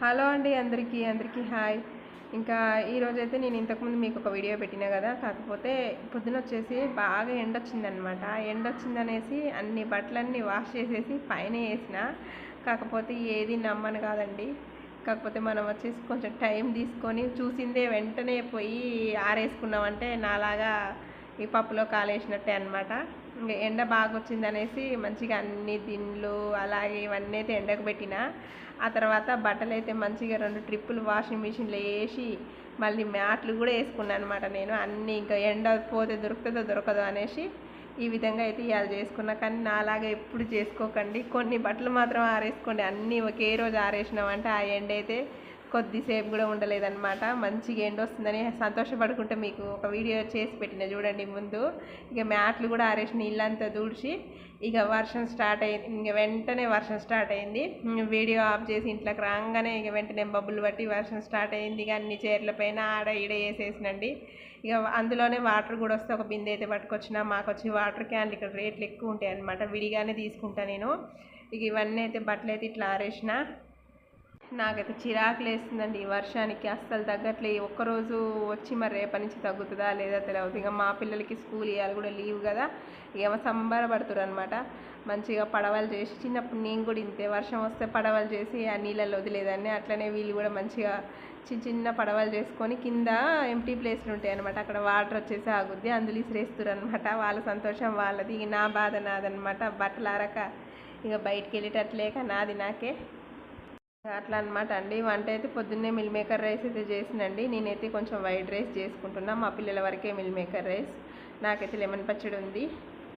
Hello అండి అందరికీ అందరికీ హాయ్. ఇంకా ఈరోజైతే నేను ఇంతకుముందు మీకు ఒక వీడియో పెట్టినా కదా కాకపోతే పొద్దున వచ్చేసి బాగా ఎండ వచ్చిందనమాట ఎండ వచ్చిందనేసి అన్ని బట్టలన్నీ వాష్ చేసేసి పైన వేసిన. కాకపోతే ఏది నమ్మను కాదండి. కాకపోతే మనం వచ్చేసి కొంచెం టైం తీసుకొని చూసిందే వెంటనే పోయి ఆరేసుకున్నామంటే నాలాగా ఈ పప్పులో కాలేసినట్టే అనమాట ఇంకా ఎండ బాగా వచ్చిందనేసి మంచిగా అన్ని దిండ్లు అలాగే ఇవన్నీ అయితే ఎండకు పెట్టిన. ఆ తర్వాత బట్టలు అయితే మంచిగా రెండు ట్రిప్పులు వాషింగ్ మిషన్లో వేసి మళ్ళీ మ్యాట్లు కూడా వేసుకున్నాను అనమాట నేను. అన్నీ ఇంకా ఎండ పోతే దొరుకుతుందో దొరకదో అనేసి ఈ విధంగా అయితే ఇవాళ చేసుకున్నా. కానీ నాలాగా ఎప్పుడు చేసుకోకండి. కొన్ని బట్టలు మాత్రం ఆరేసుకోండి. అన్నీ ఒకే రోజు ఆరేసినామంటే ఆ ఎండ అయితే కొద్దిసేపు కూడా ఉండలేదన్నమాట. మంచిగా ఎండ వస్తుందని సంతోషపడుకుంటే మీకు ఒక వీడియో చేసి పెట్టిన చూడండి ముందు. ఇక మ్యాట్లు కూడా ఆరేసిన నీళ్ళంతా దూడ్చి ఇక వర్షం స్టార్ట్ అయింది. ఇంక వెంటనే వర్షం స్టార్ట్ అయింది. వీడియో ఆఫ్ చేసి ఇంట్లోకి రాగానే ఇక వెంటనే బబ్బులు బట్టి వర్షం స్టార్ట్ అయింది. ఇక అన్ని చీరల పైన ఆడ ఈడ వేసేసినండి. ఇక అందులోనే వాటర్ కూడా వస్తే ఒక బిందె అయితే పట్టుకొచ్చిన మాకు వచ్చి వాటర్ క్యాన్లు ఇక్కడ రేట్లు ఎక్కువ ఉంటాయి అనమాట విడిగానే తీసుకుంటా నేను. ఇక ఇవన్నీ అయితే బట్టలు అయితే ఇట్లా ఆరేసిన. నాకైతే చిరాకులు వేస్తుందండి ఈ వర్షానికి. అస్సలు తగ్గట్లే. ఒక్కరోజు వచ్చి మరి రేపటి నుంచి తగ్గుతుందా లేదా తెలియదు ఇక మా పిల్లలకి స్కూల్ ఇవ్వాలి కూడా లీవ్ కదా. ఇక సంబరపడుతురు అనమాట మంచిగా పడవలు చేసి చిన్నప్పుడు నేను కూడా ఇంతే. వర్షం వస్తే పడవలు చేసి ఆ నీళ్ళల్లో వదిలేదాన్ని. అట్లనే వీళ్ళు కూడా మంచిగా చిన్న చిన్న పడవలు చేసుకొని కింద ఎంటీ ప్లేస్లు ఉంటాయి అనమాట అక్కడ వాటర్ వచ్చేసి ఆగుద్ది. అందులో ఇసిరేస్తారు అనమాట వాళ్ళ సంతోషం వాళ్ళది. ఇక నా బాధ నాదనమాట బట్టలు అరక ఇక బయటికి వెళ్ళేటట్లేక నాది నాకే. అట్లా అనమాట అండి. వంట అయితే పొద్దున్నే మిల్ మేకర్ రైస్ అయితే చేసినండి. నేనైతే కొంచెం వైట్ రైస్ చేసుకుంటున్నా. మా పిల్లల వరకే మిల్ మేకర్ రైస్. నాకైతే లెమన్ పచ్చడి ఉంది.